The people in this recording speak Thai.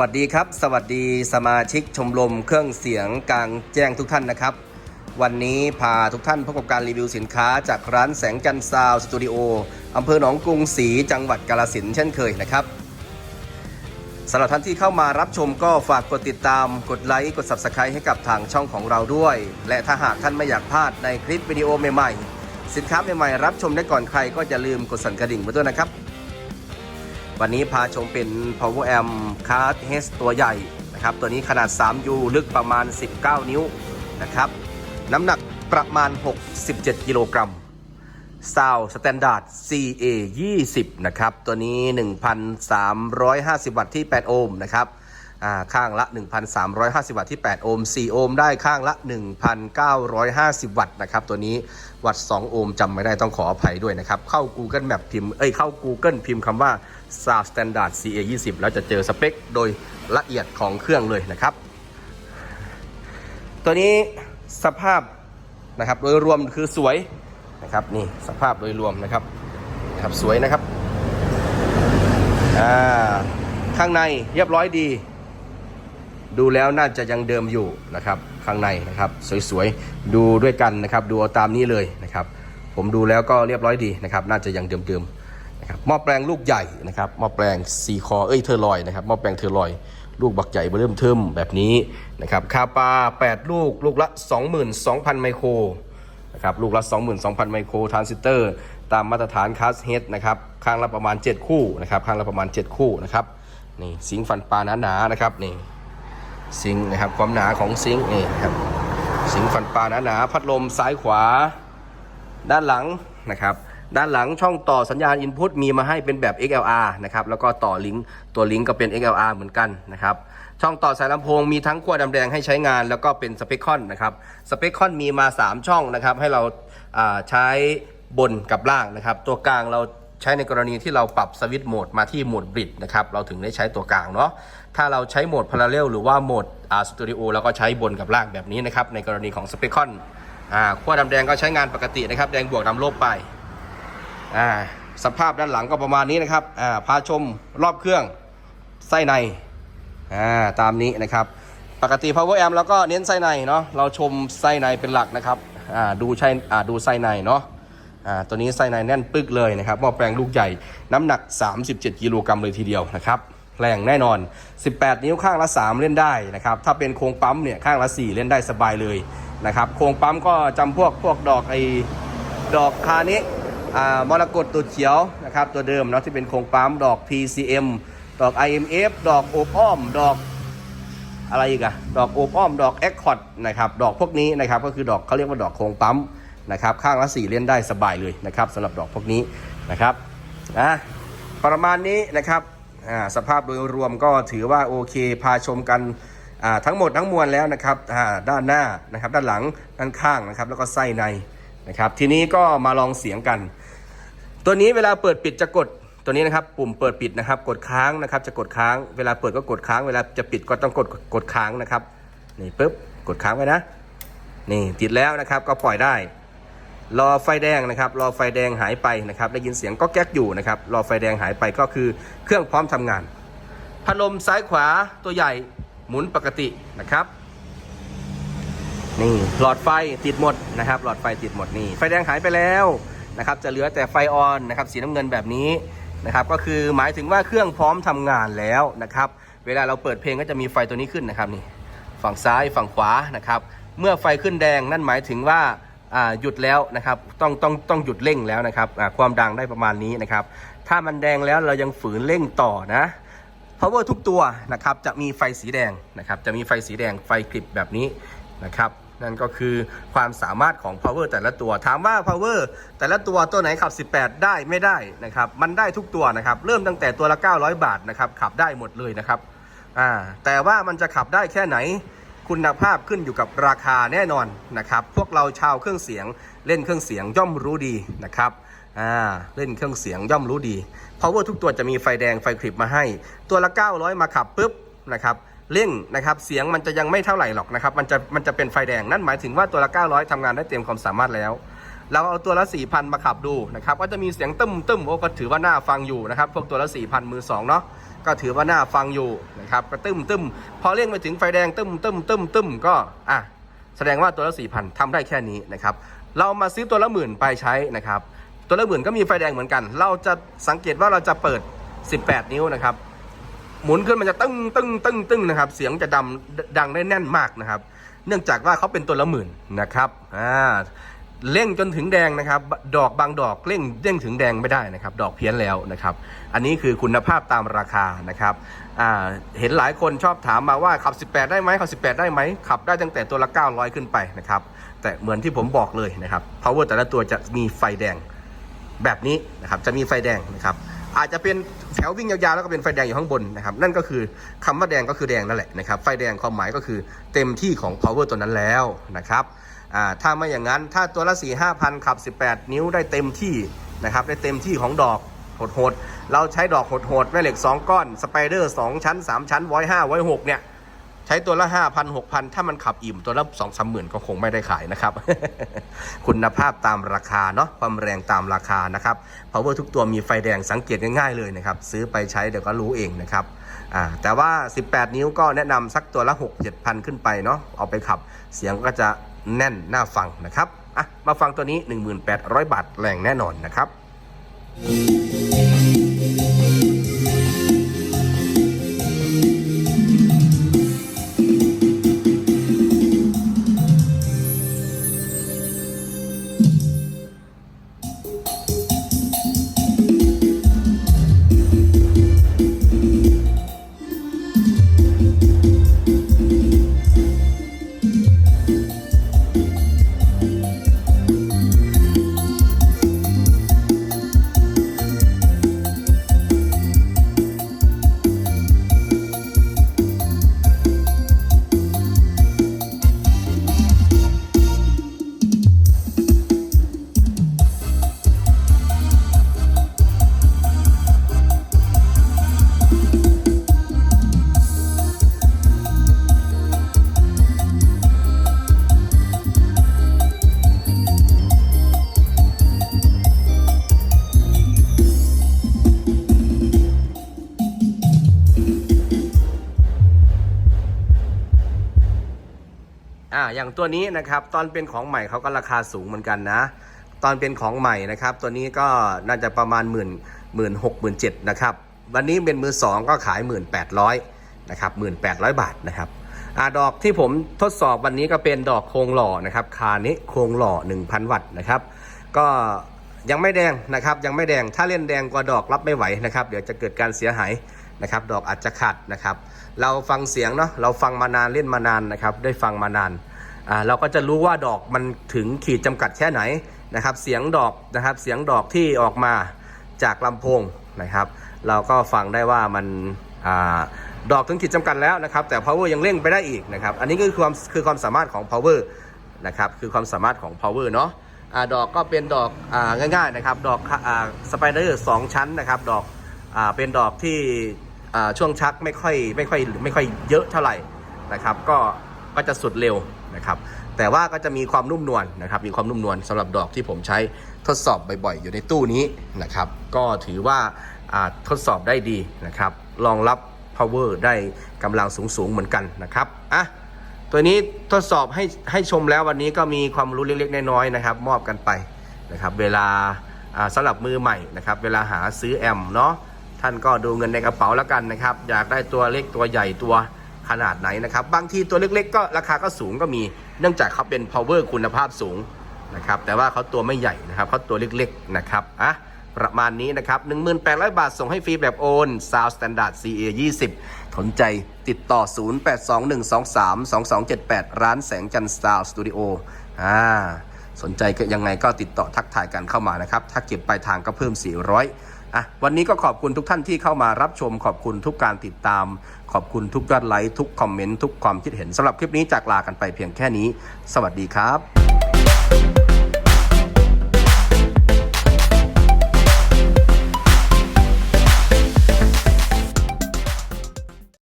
วัสดีครับ สวัสดีสมาชิกชมรมเครื่องเสียงกลางแจ้งทุกท่านนะครับ วันนี้พาทุกท่านพบกับการรีวิวสินค้าจากร้านแสงจันทร์ซาวสตูดิโออำเภอหนองกรุงศรีจังหวัดกาลสินธุเช่นเคยนะครับสำหรับท่านที่เข้ามารับชมก็ฝากกดติดตาม กดไลค์ กด Subscribe ให้กับทางช่องของเราด้วย และถ้าหากท่านไม่อยากพลาดในคลิปวิดีโอใหม่ๆ สินค้าใหม่ๆ รับชมได้ก่อนใครก็อย่าลืมกดสั่นกระดิ่งมาด้วยนะครับ วันนี้พาชมเป็น power amp card h ตัวใหญ่นะครับ ตัวนี้ขนาด 3U ลึกประมาณ 19 นิ้วนะครับ น้ำหนักประมาณ 67 กิโลกรัมซาวสแตนดาร์ด CA 20 นะครับ ตัวนี้ 1,350 วัตต์ที่ 8 โอห์มนะครับ ข้างละ 1,350 วัตต์ที่ 8 โอห์ม 4 โอห์มได้ข้างละ 1,950 วัตต์นะครับตัวนี้วัตต์2โอห์มจำไม่ได้ต้องขออภัยด้วยนะครับ เข้า Google Map พิมพ์เอ้ยเข้า Google พิมพ์คำว่า Sound Standard CA 20แล้วจะเจอสเปคโดยละเอียดของเครื่องเลยนะครับ ตัวนี้สภาพนะครับโดยรวมคือสวยนะครับนี่สภาพโดยรวมนะครับครับสวยนะครับอ่าข้างในเรียบร้อยดี ดูแล้วน่าจะยังเดิมอยู่นะครับข้างในนะครับสวยๆดูด้วยกันนะครับดูาตามนี้เลยนะครับ ผมดูแล้วก็เรียบร้อยดีนะครับน่าจะยังเดิมๆนะครับหม้อแปลงลูกใหญ่นะครับหม้อแปลงซีคอเอ้ยเทอร์ลอยนะครับหม้อแปลงเทอร์ลอยลูกบักใหญ่เริ่มเทิมแบบนี้นะครับคาปา 8 ลูก ลูกละ 22,000 ไมโครนะครับลูกละ 22,000 ไมโครทรานซิสเตอร์ตามมาตรฐานคัสเฮดนะครับข้างละประมาณ 7 คู่นะครับข้างละประมาณ 7 คู่นะครับนี่ซิงฟันปลาหนาๆนะครับนี่ ซิงนะครับความหนาของซิงนี่ครับซิงฟันปลาหนาๆพัดลมซ้ายขวา ด้านหลังนะครับ ด้านหลังช่องต่อสัญญาณ Input มีมาให้เป็นแบบ XLR นะครับ แล้วก็ต่อลิงก์ตัวลิงก์ก็เป็น XLR เหมือนกันนะครับ ช่องต่อสายลำโพงมีทั้งขั้วดำแดงให้ใช้งาน แล้วก็เป็นสเปคคอนนะครับสเปคคอนมีมา 3 ช่องนะครับ ให้เราใช้บนกับล่างนะครับ ตัวกลางเรา ใช้ในกรณีที่เราปรับสวิตช์โหมดมาที่โหมดบริดนะครับเราถึงได้ใช้ตัวกลางเนาะถ้าเราใช้โหมดพาราเรลหรือว่าโหมดอ่าสตูดิโอเราก็ใช้บนกับล่างแบบนี้นะครับในกรณีของสเปคคอนอ่าขั้วดำแดงก็ใช้งานปกตินะครับ แดงบวกดำลบไปอ่าสภาพด้านหลังก็ประมาณนี้นะครับอ่าพาชมรอบเครื่องไส้ในอ่าตามนี้นะครับ ปกติ power amp เราก็เน้นไส้ในเนาะเราชมไส้ในเป็นหลักนะครับอ่าดูใช่อ่าดูไส้ในเนาะ อ่าตัวนี้ไส้ในแน่นปึกเลยนะครับหม้อแปลงลูกใหญ่น้ำหนัก 37 กิโลกรัมเลยทีเดียวนะครับแรงแน่นอน 18 นิ้วข้างละ 3 เล่นได้นะครับถ้าเป็นโครงปั๊มเนี่ยข้างละ 4 เล่นได้สบายเลยนะครับโครงปั๊มก็จำพวกพวกดอกไอ้ดอกคานี้อ่ามรกตตุดเขียวนะครับตัวเดิมเนาะที่เป็นโครงปั๊มดอก PCM ดอก IMF ดอกโอบอ้อม ดอกอะไรอีกอะดอกโอบอ้อม ดอกแอคคอร์ดนะครับดอกพวกนี้นะครับก็คือดอกเขาเรียกว่าดอกโครงปั๊ม นะครับข้างละสี่เล่นได้สบายเลยนะครับสำหรับดอกพวกนี้นะครับนะประมาณนี้นะครับอ่าสภาพโดยรวมก็ถือว่าโอเคพาชมกันอ่าทั้งหมดทั้งมวลแล้วนะครับอ่าด้านหน้านะครับด้านหลังด้านข้างนะครับแล้วก็ไส้ในนะครับทีนี้ก็มาลองเสียงกัน ตัวนี้เวลาเปิดปิดจะกดตัวนี้นะครับปุ่มเปิดปิดนะครับกดค้างนะครับจะกดค้างเวลาเปิดก็กดค้างเวลาจะปิดก็ต้องกดกดค้างนะครับนี่ปุ๊บกดค้างไว้นะนี่ติดแล้วนะครับก็ปล่อยได้ รอไฟแดงนะครับ รอไฟแดงหายไปนะครับ ได้ยินเสียงก็แก๊กอยู่นะครับ รอไฟแดงหายไปก็คือเครื่องพร้อมทำงาน พัดลมซ้ายขวาตัวใหญ่หมุนปกตินะครับ นี่หลอดไฟติดหมดนะครับ หลอดไฟติดหมดนี่ ไฟแดงหายไปแล้วนะครับ จะเหลือแต่ไฟออนนะครับ สีน้ำเงินแบบนี้นะครับ ก็คือหมายถึงว่าเครื่องพร้อมทำงานแล้วนะครับ เวลาเราเปิดเพลงก็จะมีไฟตัวนี้ขึ้นนะครับนี่ ฝั่งซ้ายฝั่งขวานะครับ เมื่อไฟขึ้นแดงนั่นหมายถึงว่าอ่า หยุดแล้วนะครับต้องต้องต้องหยุดเร่งแล้วนะครับความดังได้ประมาณนี้นะครับ ถ้ามันแดงแล้วเรายังฝืนเร่งต่อนะ power ทุกตัวนะครับจะมีไฟสีแดงนะครับ จะมีไฟสีแดงไฟกริบแบบนี้นะครับ นั่นก็คือความสามารถของ power แต่ละตัว ถามว่า power แต่ละตัวตัวไหนขับ 18 ได้ไม่ได้นะครับ มันได้ทุกตัวนะครับ เริ่มตั้งแต่ตัวละ 900 บาทนะครับขับได้หมดเลยนะครับอ่าแต่ว่ามันจะขับได้แค่ไหน คุณภาพขึ้นอยู่กับราคาแน่นอนนะครับ พวกเราชาวเครื่องเสียงเล่นเครื่องเสียงย่อมรู้ดีนะครับอ่าเล่นเครื่องเสียงย่อมรู้ดี power ทุกตัวจะมีไฟแดงไฟคลิปมาให้ ตัวละ 900 มาขับปุ๊บนะครับเร่งนะครับเสียงมันจะยังไม่เท่าไหร่หรอกนะครับมันจะมันจะเป็นไฟแดงนั่นหมายถึงว่าตัวละ 900ทำงานได้เต็มความสามารถแล้วเราเอาตัวละ4,000มาขับดูนะครับก็จะมีเสียงตึ้มตึ้มโอ้ก็ถือว่าน่าฟังอยู่นะครับพวกตัวละ4,000มือสองเนาะ ก็ถือว่าน่าฟังอยู่นะครับก็ตึ้มตึ้มพอเร่งไปถึงไฟแดงตึ้มตึ้มตึ้มตึ้มก็อะแสดงว่าตัวละสี่พันทำได้แค่นี้นะครับเรามาซื้อตัวละหมื่นไปใช้นะครับตัวละหมื่นก็มีไฟแดงเหมือนกัน เราจะสังเกตว่าเราจะเปิด 18 นิ้วนะครับหมุนขึ้นมันจะตึ้งตึ้งตึ้งตึ้งนะครับ เสียงจะดำดังได้แน่นมากนะครับ เนื่องจากว่าเขาเป็นตัวละหมื่นนะครับอ่า เร่งจนถึงแดงนะครับ ดอกบางดอกเร่งเร่งถึงแดงไม่ได้นะครับ ดอกเพี้ยนแล้วนะครับ อันนี้คือคุณภาพตามราคานะครับเห็นหลายคนชอบถามมาว่าขับ 18 ได้ไหมขับ 18 ได้ไหมขับได้ตั้งแต่ตัวละ 900 ขึ้นไปนะครับ แต่เหมือนที่ผมบอกเลยนะครับ power แต่ละตัวจะมีไฟแดงแบบนี้นะครับจะมีไฟแดงนะครับอาจจะเป็นแถววิ่งยาวๆแล้วก็เป็นไฟแดงอยู่ข้างบนนะครับนั่นก็คือคำว่าแดงก็คือแดงนั่นแหละนะครับไฟแดงความหมายก็คือเต็มที่ของ power ตัวนั้นแล้วนะครับ อ่าถ้าไม่อย่างนั้นถ้าตัวละ4 5 0 0 0ขับ 18 นิ้วได้เต็มที่นะครับได้เต็มที่ของดอกโหดๆ เราใช้ดอกโหดๆแม่เหล็ก 2 ก้อน สไปเดอร์ 2 ชั้น 3 ชั้นไว้5ไว้6เนี่ย ใช้ตัวละ 5,000 6,000 ถ้ามันขับอิ่มตัวละ2 3หมื่นก็คงไม่ได้ขายนะครับ คุณภาพตามราคาเนาะความแรงตามราคานะครับ power ทุกตัวมีไฟแดงสังเกตง่ายๆเลยนะครับ ซื้อไปใช้เดี๋ยวก็รู้เองนะครับแต่ว่า 18 นิ้วก็แนะนำสักตัวละ 6 7พันขึ้นไปเนาะเอาไปขับ เสียงก็จะ แน่นน่าฟังนะครับอะมาฟังตัวนี้ 1800 บาทแรงแน่นอนนะครับ อย่างตัวนี้นะครับตอนเป็นของใหม่เขาก็ราคาสูงเหมือนกันนะ ตอนเป็นของใหม่นะครับ ตัวนี้ก็น่าจะประมาณหมื่นหมื่นหกหมื่นเจ็ดนะครับวันนี้เป็นมือสองก็ขายหมื่นแปดร้อยนะครับหมื่นแปดร้อยบาทนะครับอดอกที่ผมทดสอบวันนี้ก็เป็นดอกโครงหล่อนะครับคานี้โครงหล่อ 1,000 วัตต์นะครับ ก็ยังไม่แดงนะครับ ยังไม่แดงถ้าเล่นแดงกว่าดอกรับไม่ไหวนะครับ เดี๋ยวจะเกิดการเสียหายนะครับ ดอกอาจจะขาดนะครับ เราฟังเสียงเนาะเราฟังมานานเล่นมานานนะครับ ได้ฟังมานาน อ่าเราก็จะรู้ว่าดอกมันถึงขีดจำกัดแค่ไหนนะครับ เสียงดอกนะครับเสียงดอกที่ออกมาจากลำโพงนะครับ เราก็ฟังได้ว่ามันอ่าดอกถึงขีดจำกัดแล้วนะครับ แต่ power ยังเร่งไปได้อีกนะครับ อันนี้ก็คือความคือความสามารถของ power นะครับ คือความสามารถของ power เนาะอ่าดอกก็เป็นดอกอง่ายๆนะครับ ดอกอสไปเดอร์สองชั้นนะครับ ดอกอเป็นดอกที่ช่วงชักไม่ค่อยไม่ค่อยไม่ค่อยเยอะเท่าไหร่นะครับ ก็ก็จะสุดเร็ว นะครับแต่ว่าก็จะมีความนุ่มนวลนะครับมีความนุ่มนวลสำหรับดอกที่ผมใช้ทดสอบบ่อยๆ อยู่ในตู้นี้นะครับก็ถือว่าทดสอบได้ดีนะครับรองรับ power ได้กำลังสูงๆเหมือนกันนะครับอะตัวนี้ทดสอบให้ให้ชมแล้ววันนี้ก็มีความรู้เล็กๆน้อยๆนะครับมอบกันไปนะครับเวลาอ่าสำหรับมือใหม่นะครับเวลาหาซื้อแอมเนาะท่านก็ดูเงินในกระเป๋าแล้วกันนะครับ อยากได้ตัวเล็กตัวใหญ่ตัว ขนาดไหนนะครับบางทีตัวเล็กๆ ก็ราคาก็สูงก็มี เนื่องจากเขาเป็น power คุณภาพสูงนะครับแต่ว่าเขาตัวไม่ใหญ่นะครับเขาตัวเล็กๆนะครับอะประมาณนี้นะครับ 1800บาท ส่งให้ฟรีแบบโอน Sound Standard CA 20สนใจติดต่อ 0821232278 ร้านแสงจันทร์ Sound Studio อ่าสนใจก็ยังไงก็ติดต่อทักทายกันเข้ามานะครับ ถ้าเก็บปลายทางก็เพิ่ม 400 อะวันนี้ก็ขอบคุณทุกท่านที่เข้ามารับชมขอบคุณทุกการติดตาม ขอบคุณทุกยอดไลค์ทุกคอมเมนต์ทุกความคิดเห็นสำหรับคลิปนี้จากลากันไปเพียงแค่นี้ สวัสดีครับ